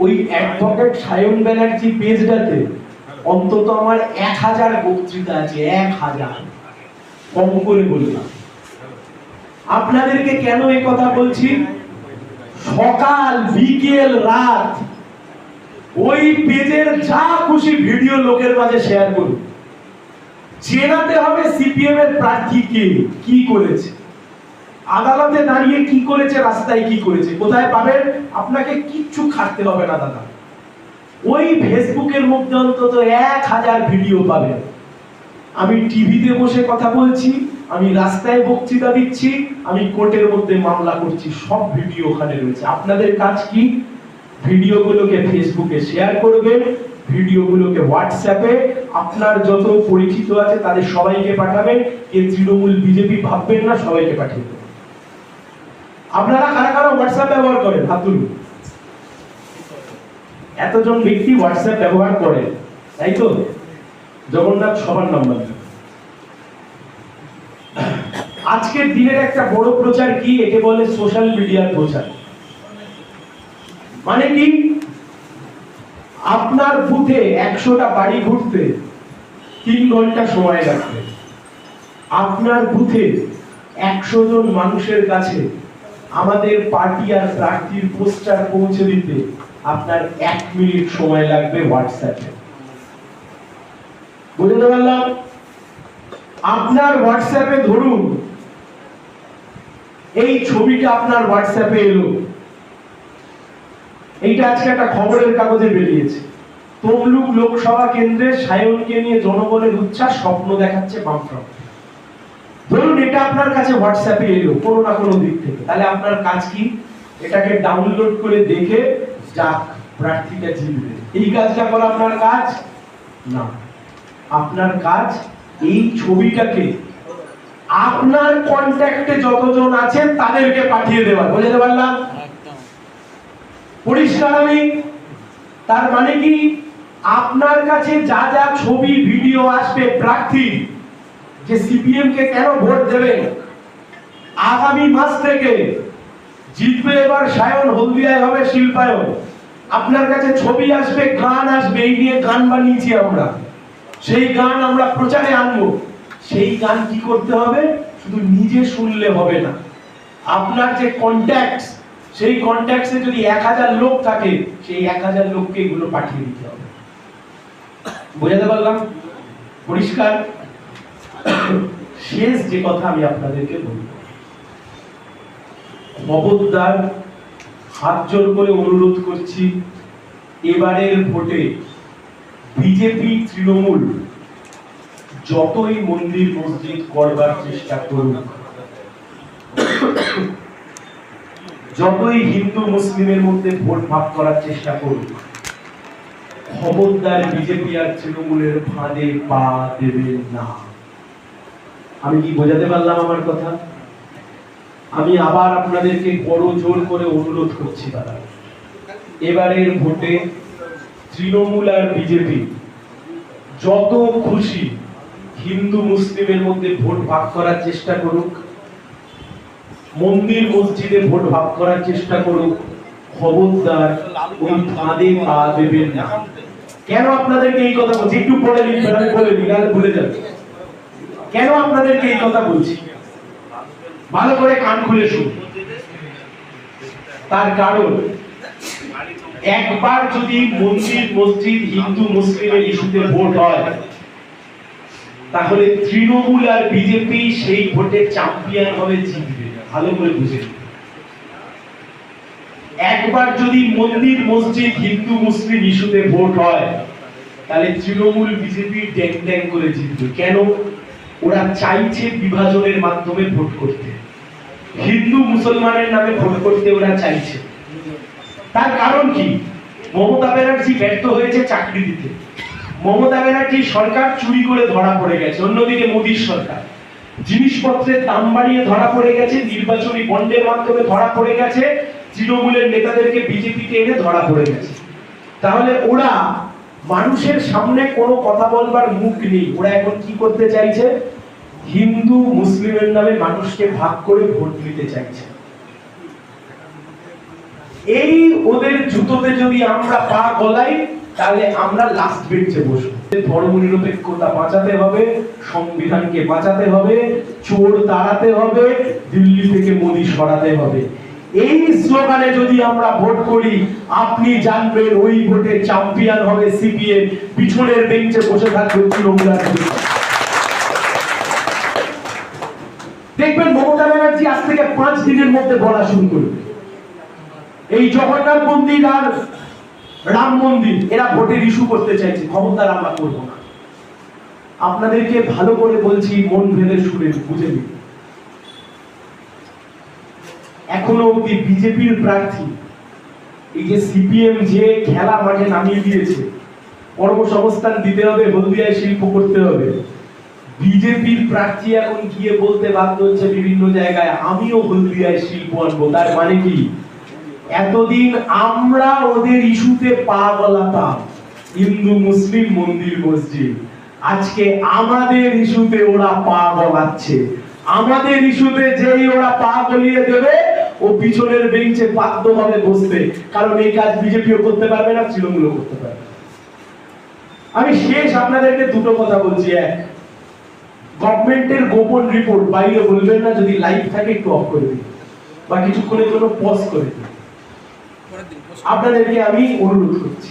ওই অ্যাডভোকেট সায়ন ব্যানার্জি পেজটাতে অন্তত আমার এক হাজার বক্তৃতা আছে, এক হাজার। কম করে বললাম আপনাদেরকে কেন এই কথা বলছি? সকাল, বিকেল, রাত ওই পেজের যা খুশি ভিডিও লোকের মাঝে শেয়ার করুন। চেনাতে হবে সিপিএম এর প্রার্থী কে, কি করেছে? আদালতে দাঁড়িয়ে কি করেছে, রাস্তায় কি করেছে, কোথায় পাবেন, আপনাকে কিচ্ছু খাটতে হবে না, দাদা। ওই ফেসবুকের মধ্যে অন্তত এক হাজার ভিডিও পাবেন। আমি টিভিতে বসে কথা বলছি, আমি রাস্তায় বক্তৃতা দিচ্ছি, আমি কোর্টের মধ্যে মামলা করছি, সব ভিডিও ওখানে রয়েছে। আপনাদের কাজ কি? ভিডিওগুলোকে ফেসবুকে শেয়ার করবেন, ভিডিওগুলোকে হোয়াটসঅ্যাপে, আপনার যত পরিচিত আছে তাদের সবাইকে পাঠাবেন, কে তৃণমূল, বিজেপি ভাববেন না, সবাইকে পাঠিয়ে আপনারা কারা কারা হোয়াটসঅ্যাপ ব্যবহার করেন? হাত তুলুন। এতজন ব্যক্তি হোয়াটসঅ্যাপ ব্যবহার করেন তাই তো? জগন্নাথ সবার নাম্বার আজকের দিনের একটা বড় প্রচার কি? একে বলে সোশ্যাল মিডিয়ার প্রচার। মানে কি? আপনার বুথে একশোটা বাড়ি ঘুরতে তিন ঘণ্টা সময় লাগবে। আপনার বুথে একশো জন মানুষের কাছে আমাদের পার্টি আর প্রার্থীর পোস্টার পৌঁছে দিতে আপনার এক মিনিট সময় লাগবে হোয়াটসঅ্যাপে। বুঝতে পারলাম? আপনার হোয়াটসঅ্যাপে ধরুন, এই ছবিটা আপনার হোয়াটসঅ্যাপে এলো। এইটা আজকে একটা খবরের কাগজে বেরিয়েছে। তমলুক লোকসভা কেন্দ্রে সায়নকে নিয়ে জনগণের উচ্ছ্বাস স্বপ্ন দেখাচ্ছে বামফ্রন্ট। ধরুন এটা আপনার কাছে হোয়াটসঅ্যাপে এলো, কোনো না কোনো দিক থেকে। তাহলে আপনার কাজ কি? এটাকে ডাউনলোড করে দেখে যাক, প্রার্থীটা জিতবে। এই কাজটা করা আপনার কাজ? না। আপনার কাজ এই ছবিটাকে, আপনার কন্ট্যাক্টে যতজন আছেন তাদেরকে পাঠিয়ে দেওয়া। বুঝতে পারলাম পরিষ্কার আমি, তার মানে কি? আপনার কাছে যা যা ছবি, ভিডিও আসবে প্রার্থী যে সিপিএম কে কেন ভোট দেবে? আগামী মাস থেকে জিতবে এবার সায়ন হলদিয়ায় হবে শিল্পায়ন। আপনার কাছে ছবি আসবে, গান আসবে, এই নিয়ে গান বানিয়েছি আমরা। সেই গান আমরা প্রচারে আনব। সেই গান কি করতে হবে? শুধু নিজে শুনলে হবে না। আপনার যে কন্ট্যাক্ট সেই কন্ট্যাক্টসে যদি এক হাজার লোক থাকে, সেই এক হাজার লোককে এগুলো পাঠিয়ে দিতে হবে। বোঝাতে পারলাম? পরিষ্কার? শেষ যে কথা আমি আপনাদেরকে বলব খবরদার হাত জোর করে অনুরোধ করছি, এবারের ভোটে বিজেপি তৃণমূল যতই মন্দির মসজিদ করবার চেষ্টা করুন যতই হিন্দু মুসলিমের মধ্যে ভোট ভাগ করার চেষ্টা করুন খবরদার বিজেপি আর তৃণমূলের ফাঁদে পা দেবেন না। আমি কি বোঝাতে পারলাম আমার কথা? আমি আবার আপনাদেরকে বড় জোর করে অনুরোধ করছি, দাদা। এবারের ভোটে তৃণমূল আর বিজেপি যত খুশি হিন্দু মুসলিমের মধ্যে ভোট ভাগ করার চেষ্টা করুক, মন্দির মসজিদে ভোট ভাগ করার চেষ্টা করুক, খবরদার ওই ফাঁদে পা দেবেন না। কেন আপনাদেরকে এই কথা বলছি? একটু লিখবেন, আমি বলে দিই নাহলে ভুলে যাবে কেন আপনাদেরকে এই কথা বলছি? ভালো করে কান খুলে শুনুন। তার কারণ, একবার যদি মন্দির, মসজিদ হিন্দু, মুসলিমের ইস্যুতে ভোট হয়, তাহলে তৃণমূল আর বিজেপি সেই ভোটে চ্যাম্পিয়ন হবে জিতবে। ভালো করে বুঝে একবার যদি মন্দির, মসজিদ হিন্দু, মুসলিম ইস্যুতে ভোট হয়, তাহলে তৃণমূল, বিজেপি ড্যাং ড্যাং করে জিতবে। কেন? ওরা চাইছে বিভাজনের মাধ্যমে ভোট করতে। হিন্দু মুসলমানের নামে ভোট করতে ওরা চাইছে। তার কারণ কি? মমতা ব্যানার্জি ব্যর্থ হয়েছে চাকরি দিতে। মমতা ব্যানার্জি সরকার চুরি করে ধরা পড়ে গেছে, অন্যদিকে মোদীর সরকার। জিনিসপত্রের দাম বাড়িয়ে ধরা পড়ে গেছে, নির্বাচনী বন্ডের মাধ্যমে ধরা পড়ে গেছে, তৃণমূলের নেতাদেরকে বিজেপিতে এনে ধরা পড়ে গেছে। তাহলে ওরা মানুষের সামনে কোনো কথা বলবার মুখ নেই। ওরা এখন কি করতে চাইছে? হিন্দু, মুসলিমের নামে মানুষকে ভাগ করে ভোট নিতে চাইছে। এই ওদের জুতোতে যদি আমরা পা গলাই, তাহলে আমরা লাস্ট বেঞ্চে বসবো। ধর্ম নিরপেক্ষতা বাঁচাতে হবে, সংবিধানকে বাঁচাতে হবে, চোর তাড়াতে হবে, দিল্লি থেকে মোদী সরাতে হবে। এই স্লোগানে যদি আমরা ভোট করি, আপনি জানবেন ওই ভোটে চ্যাম্পিয়ন হবে সিপিএম। পিছনের বেঞ্চে বসে থাকবে তৃণমূল দেখবেন মমতা ব্যানার্জি আজ থেকে পাঁচ দিনের মধ্যে বলা শুরু করবে। এই জগন্নাথ মন্দির আর রাম মন্দির, এরা ভোটের ইস্যু করতে চাইছে, ক্ষমতার আমরা করব না। আপনাদেরকে ভালো করে বলছি, মন ভেদে শুনে বুঝে নিন। এখনও অব্দি বিজেপির প্রার্থী, এই যে সিপিএম যে খেলা মাঠে নামিয়ে দিয়েছে কর্মসংস্থান দিতে হবে, হলদিয়ায় শিল্প করতে হবে। বিজেপির প্রার্থী এখন গিয়ে বলতে বাধ্য হচ্ছে বিভিন্ন জায়গায়, আমিও হলদিয়ায় শিল্প আনব। তার মানে কি? এতদিন আমরা ওদের ইস্যুতে পা গলাতাম, হিন্দু মুসলিম মন্দির মসজিদ। আজকে আমাদের ইস্যুতে ওরা পা গলাচ্ছে। আমাদের ইস্যুতে যেই ওরা পা গলিয়ে দেবে ও পিছনের বেঞ্চে বাধ্য হবে বসতে কারণ এই কাজ বিজেপিও করতে পারবে না তৃণমূলও করতে পারবে আমি শেষ আপনাদেরকে দুটো কথা বলছি এক গভর্নমেন্টের গোপন রিপোর্ট বাইরে বলবেন না যদি লাইভ থাকে একটু অফ করে দিন বা কিছুক্ষণের জন্য পজ করে দিন। আপনাদেরকে আমি অনুরোধ করছি।